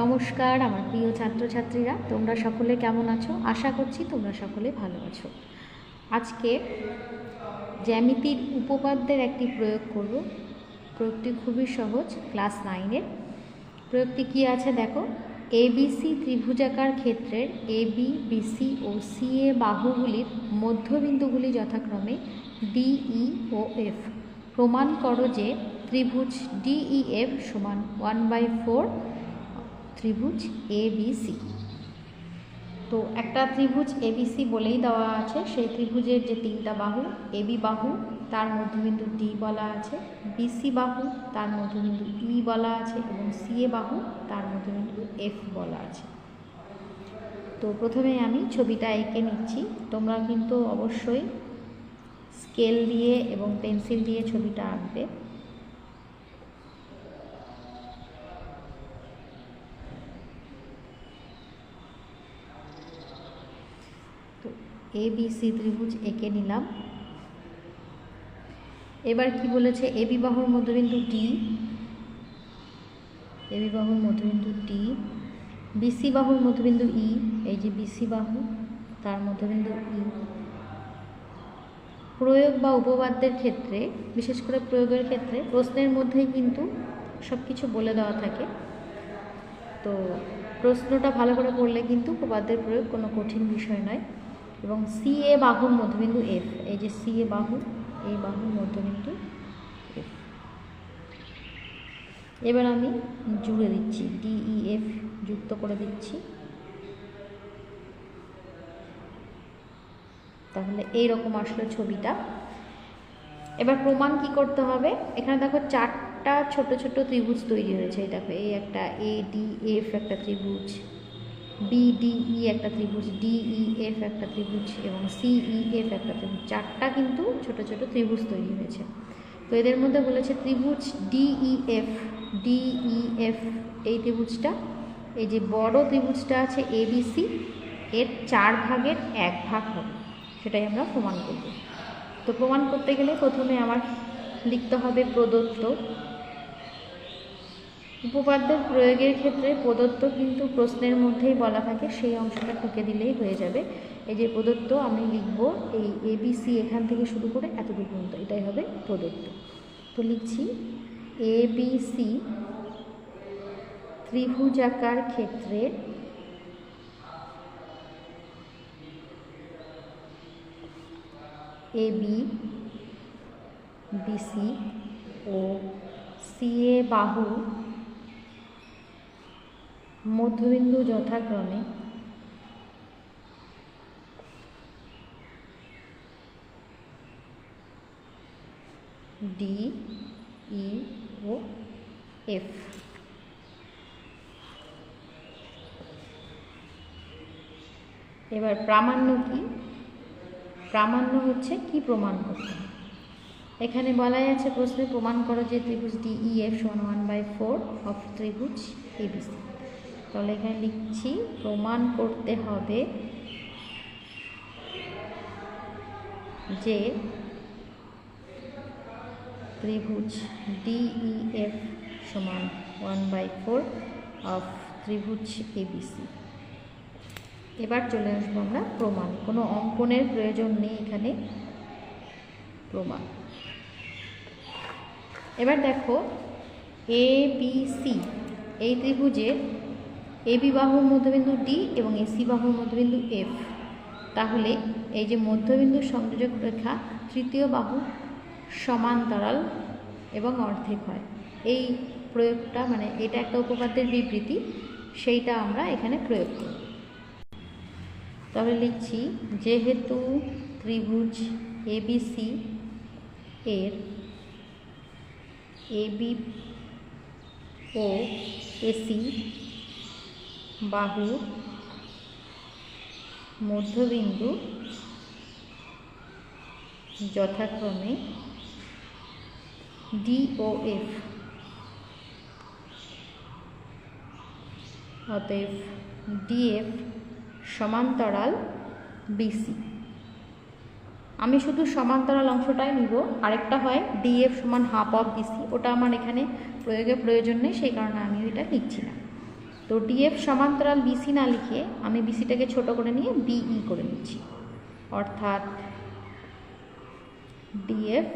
নমস্কার, আমার প্রিয় ছাত্রছাত্রীরা, তোমরা সকলে কেমন আছো? আশা করছি তোমরা সকলে ভালো আছো। আজকে জ্যামিতির উপপাদ্যের একটি প্রয়োগ করব। প্রয়োগটি খুবই সহজ, ক্লাস নাইনের। প্রয়োগটি কি আছে দেখো? এবিসি ত্রিভুজাকার ক্ষেত্রের এ বি বিসি ও সি এ বাহুগুলির মধ্যবিন্দুগুলি যথাক্রমে ডিই ও এফ প্রমাণ করো যে ত্রিভুজ ডিইএফ সমান ওয়ান বাই ফোর ত্রিভুজ এ বি সি তো একটা ত্রিভুজ এবিসি বলেই দেওয়া আছে, সেই ত্রিভুজের যে তিনটা বাহু এবি বাহু, তার মধ্যবিন্দু ডি বলা আছে বিসি বাহু, তার মধ্যবিন্দু ই বলা আছে, এবং সি এ বাহু, তার মধ্যবিন্দু এফ বলা আছে। তো প্রথমে আমি ছবিটা এঁকে নিচ্ছি। তোমরা কিন্তু অবশ্যই স্কেল দিয়ে এবং পেন্সিল দিয়ে ছবিটা আঁকবে তো এ বি সি ত্রিভুজ এঁকে নিলাম। এবার কি বলেছে? এ বিবাহর মধ্যবিন্দু ডি এ বিবাহর মধ্যবিন্দু ডি বিসি বাহুর মধ্যবিন্দু ই এই যে বিসি বাহু, তার মধ্যবিন্দু ই প্রয়োগ বা উপবাদ্যের ক্ষেত্রে, বিশেষ করে প্রয়োগের ক্ষেত্রে, প্রশ্নের মধ্যেই কিন্তু সব কিছু বলে দেওয়া থাকে। তো প্রশ্নটা ভালো করে পড়লে কিন্তু উপপাদ্যের প্রয়োগ কোনো কঠিন বিষয় নয়। এবং সি এ বাহুর মধ্যবিন্দু এফ এই যে সি এ বাহু এই বাহুর মধ্যবিন্দু এফ এবার আমি জুড়ে দিচ্ছি ডিই এফ যুক্ত করে দিচ্ছি। তাহলে এই রকম আসলো ছবিটা। এবার প্রমাণ কি করতে হবে? এখানে দেখো চারটা ছোট ছোট ত্রিভুজ তৈরি হয়েছে, এই দেখো এই একটা এ ডি এফ একটা ত্রিভুজ। বিডিই একটা ত্রিভুজ ডিই এফ একটা ত্রিভুজ এবং সিইএফ একটা ত্রিভুজ। চারটা কিন্তু ছোট ছোট ত্রিভুজ তৈরি হয়েছে। তো এদের মধ্যে বলেছে ত্রিভুজ ডিই এফ ডিই এফ এই ত্রিভুজটা। এই যে বড় ত্রিভুজটা আছে এবিসি এর চার ভাগের এক ভাগ হবে। সেটাই আমরা প্রমাণ করব। তো প্রমাণ করতে গেলে প্রথমে আমার লিখতে হবে প্রদত্ত উপপাদ্যের প্রয়োগের ক্ষেত্রে প্রদত্ত কিন্তু প্রশ্নের মধ্যেই বলা থাকে, সেই অংশটা টুকে দিলেই হয়ে যাবে। এই যে প্রদত্ত, আমি লিখব এই এবিসি এখান থেকে শুরু করে এতটুকু পর্যন্ত, এটাই হবে প্রদত্ত। তো লিখছি এবিসি ত্রিভুজাকার ক্ষেত্রে এ বি বিসি ও সিএ বাহু মধ্যবিন্দু যথাক্রমে ডি ই ও এফ এবার প্রামাণ্য কি? প্রামাণ্য হচ্ছে কি প্রমাণ করতে? এখানে বলাই আছে প্রশ্নে প্রমাণ করো যে ত্রিভুজ ডিই এফ সমান ওয়ান বাই ফোর অফ ত্রিভুজ এবিসি তাহলে এখানে লিখছি, প্রমাণ করতে হবে যে ত্রিভুজ ডিই এফ সমান ওয়ান বাই ফোর অফ ত্রিভুজ এবিসি এবার চলে আসব আমরা প্রমাণ। কোনো অঙ্কনের প্রয়োজন নেই এখানে প্রমাণ। এবার দেখো এ বি সি এই ত্রিভুজের এ বি বাহুর মধ্যবিন্দু ডি এবং এসি বাহুর মধ্যবিন্দু এফ। তাহলে এই যে মধ্যবিন্দু সংযোজক রেখা তৃতীয় বাহু সমান্তরাল এবং অর্ধেক হয়। এই প্রয়োগটা মানে এটা একটা উপপাদ্যের বিবৃতি, সেইটা আমরা এখানে প্রয়োগ করি তবে লিখছি, যেহেতু ত্রিভুজ এবিসি এর এবি ও এসি বাহু, মধ্যবিন্দু, যথাক্রমে ডি ও এফ অতএব ডিএফ সমান্তরাল বিসি আমি শুধু সমান্তরাল অংশটাই নিব, আরেকটা হয় ডিএফ সমান হাফ অফ বিসি ওটা আমার এখানে প্রয়োগে প্রয়োজন নেই, সেই কারণে আমি ওইটা লিখছি না। তো ডিএফ সমান্তরাল বিসি না লিখে আমি বিসিটাকে ছোট করে নিয়ে বিই করে নিচ্ছি। অর্থাৎ ডিএফ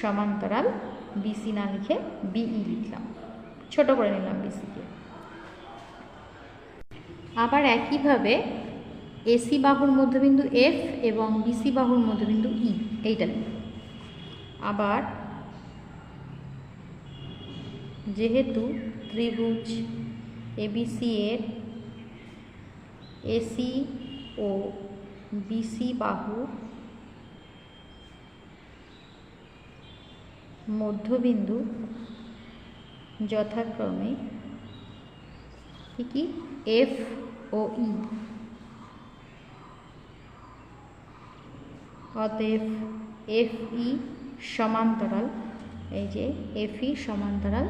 সমান্তরাল বিসি না লিখে বিই লিখলাম। ছোট করে নিলাম বিসিকে আবার একইভাবে এসি বাহুর মধ্যবিন্দু এফ এবং বিসি বাহুর মধ্যবিন্দু ই এইটা লিখব আবার যেহেতু ত্রিভুজ এবিসি এর এসি ও বিসি বাহু মধ্যবিন্দু যথাক্রমে কি কি? এফ ও ই অতএব এফ ই সমান্তরাল, এই যে এফ ই সমান্তরাল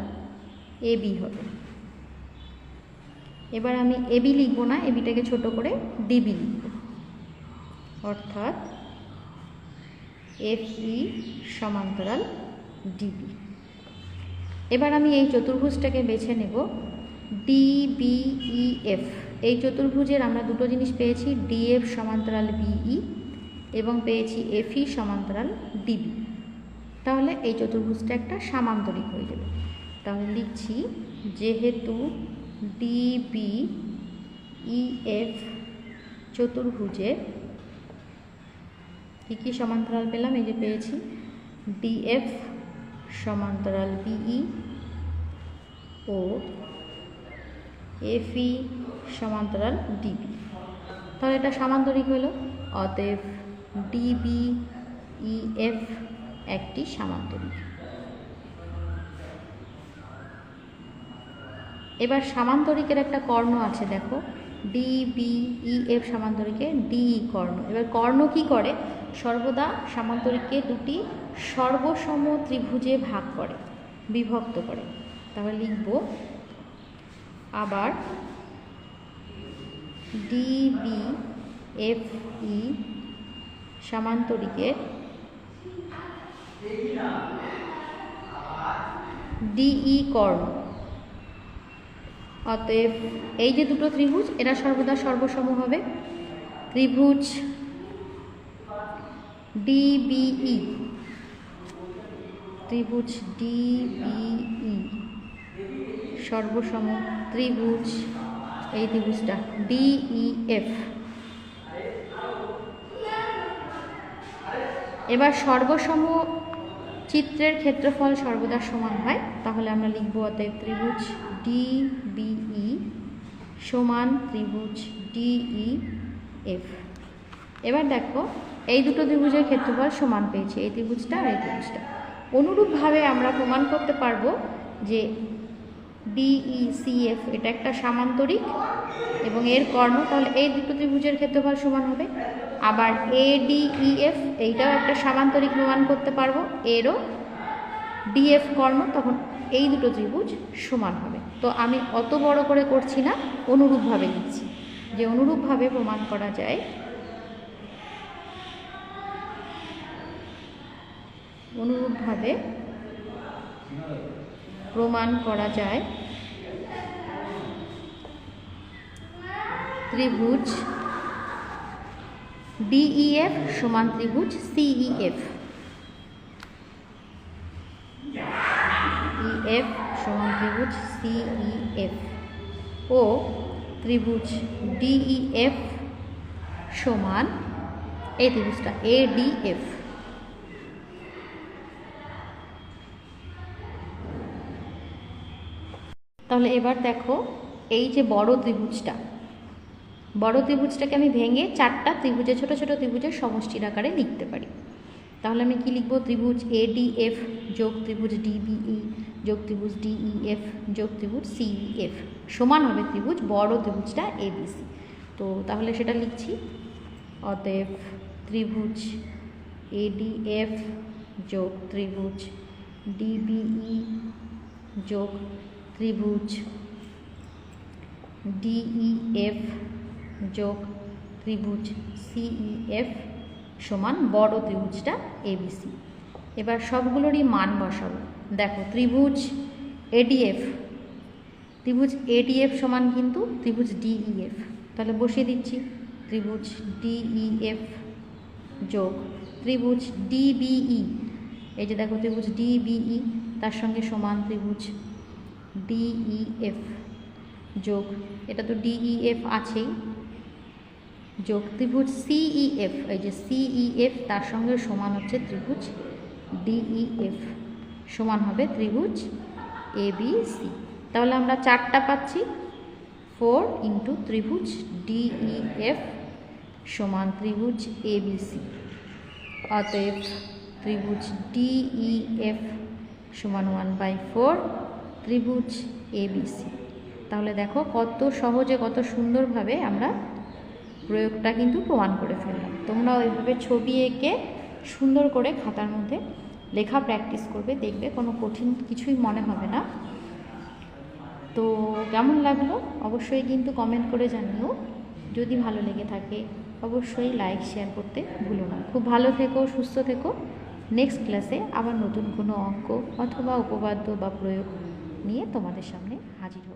এ বি হবে। এবার আমি এবি লিখব না এবিটাকে ছোট করে ডিবি লিখব। অর্থাৎ এফ ই সমান্তরাল ডিবি এবার আমি এই চতুর্ভুজটাকে বেছে নেব ডিবিইএফ এই চতুর্ভুজের আমরা দুটো জিনিস পেয়েছি ডিএফ সমান্তরাল বিই এবং পেয়েছি এফই সমান্তরাল ডিবি তাহলে এই চতুর্ভুজটা একটা সামান্তরিক হয়ে যাবে। তাহলে লিখছি, যেহেতু ডিবি ইএফ চতুর্ভুজের কী কী সমান্তরাল পেলাম? এই যে পেয়েছি। ডিএফ সমান্তরাল বিই ও এফই সমান্তরাল ডিবি তাহলে এটা সামান্তরিক হলো। অতএব ডিবি ইএফ একটি সামান্তরিক। এবার সামান্তরিকের একটা কর্ণ আছে, দেখো। ডি বি ই এফ সামান্তরিকে ডি কর্ণ। এবার কর্ণ কি করে? সর্বদা সামান্তরিককে দুটি সর্বসম ত্রিভুজে ভাগ করে, বিভক্ত করে। তাহলে লিখব, আবার ডি বি এফ ই সামান্তরিকের ডিই কর্ণ। অতএব এই যে দুটো ত্রিভুজ, এরা সর্বদা সর্বসম হবে। ত্রিভুজ ডিবিই। ত্রিভুজ ডিবিই। সর্বসম ত্রিভুজ, এই ত্রিভুজটা, ডিইএফ। এবার সর্বসম চিত্রের ক্ষেত্রফল সর্বদা সমান হয়, তাহলে আমরা লিখব অতএব ত্রিভুজ ডিবিই সমান ত্রিভুজ ডিই এফ এবার দেখো, এই দুটো ত্রিভুজের ক্ষেত্রফল সমান পেয়েছি, এই ত্রিভুজটা আর এই ত্রিভুজটা। অনুরূপভাবে আমরা প্রমাণ করতে পারব যে ডিইসিএফ এটা একটা সামান্তরিক এবং এর কর্ণ, তাহলে এই দুটো ত্রিভুজের ক্ষেত্রফল সমান হবে। আবার এডিইএফ এইটাও একটা সামান্তরিক প্রমাণ করতে পারব। এরও ডিএফ কর্ম, তখন এই দুটো ত্রিভুজ সমান হবে। তো আমি অত বড় করে করছি না, অনুরূপভাবে নিচ্ছি। যে অনুরূপভাবে প্রমাণ করা যায়, অনুরূপভাবে প্রমাণ করা যায়, ত্রিভুজ ডিইএফ সমান ত্রিভুজ সিইএফ ইএফ সমান ত্রিভুজ সিইএফ ও ত্রিভুজ ডিইএফ সমান এই ত্রিভুজটা এডিএফ তাহলে এবার দেখো এই যে বড় ত্রিভুজটা বড় ত্রিভুজটাকে আমি ভেঙে চারটা ত্রিভুজে, ছোট ছোট ত্রিভুজের সমষ্টির আকারে লিখতে পারি। তাহলে আমি কি লিখব? ত্রিভুজ এডিএফ যোগ ত্রিভুজ ডিবিই যোগ ত্রিভুজ ডিইএফ যোগ ত্রিভুজ সিইএফ সমান হবে ত্রিভুজ বড় ত্রিভুজটা এবিসি তো তাহলে সেটা লিখছি। অতএব ত্রিভুজ এডিএফ যোগ ত্রিভুজ ডিবিই যোগ ত্রিভুজ ডিইএফ যোগ ত্রিভুজ সিইএফ সমান বড় ত্রিভুজটা এবিসি এবার সবগুলোরই মান বসাবো। দেখো, ত্রিভুজ এডিএফ ত্রিভুজ এডিএফ সমান কিন্তু ত্রিভুজ ডিইএফ তাহলে বসিয়ে দিচ্ছি। ত্রিভুজ ডিইএফ যোগ ত্রিভুজ ডিবিই এই যে দেখো, ত্রিভুজ ডিবিই তার সঙ্গে সমান ত্রিভুজ ডিইএফ যোগ। এটা তো ডিইএফ আছেই। যোগ ত্রিভুজ সিইএফ এই যে সিইএফ তার সঙ্গে সমান হচ্ছে ত্রিভুজ ডিইএফ সমান হবে ত্রিভুজ এবিসি তাহলে আমরা চারটা পাচ্ছি। ফোর ইন্টু ত্রিভুজ ডিইএফ সমান ত্রিভুজ এ এবিসি অতএব ত্রিভুজ ডিইএফ সমান ওয়ান বাই ফোর ত্রিভুজ এবিসি তাহলে দেখো কত সহজে, কত সুন্দরভাবে আমরা প্রয়োগটা কিন্তু প্রমাণ করে ফেললাম। তোমরা ওইভাবে ছবি এঁকে সুন্দর করে খাতার মধ্যে লেখা প্র্যাকটিস করবে, দেখবে কোনো কঠিন কিছুই মনে হবে না। তো কেমন লাগল? অবশ্যই কিন্তু কমেন্ট করে জানিও। যদি ভালো লেগে থাকে, অবশ্যই লাইক শেয়ার করতে ভুলো না। খুব ভালো থেকো, সুস্থ থেকো। নেক্সট ক্লাসে আবার নতুন কোনো অঙ্ক অথবা উপপাদ্য বা প্রয়োগ নিয়ে তোমাদের সামনে হাজির হব।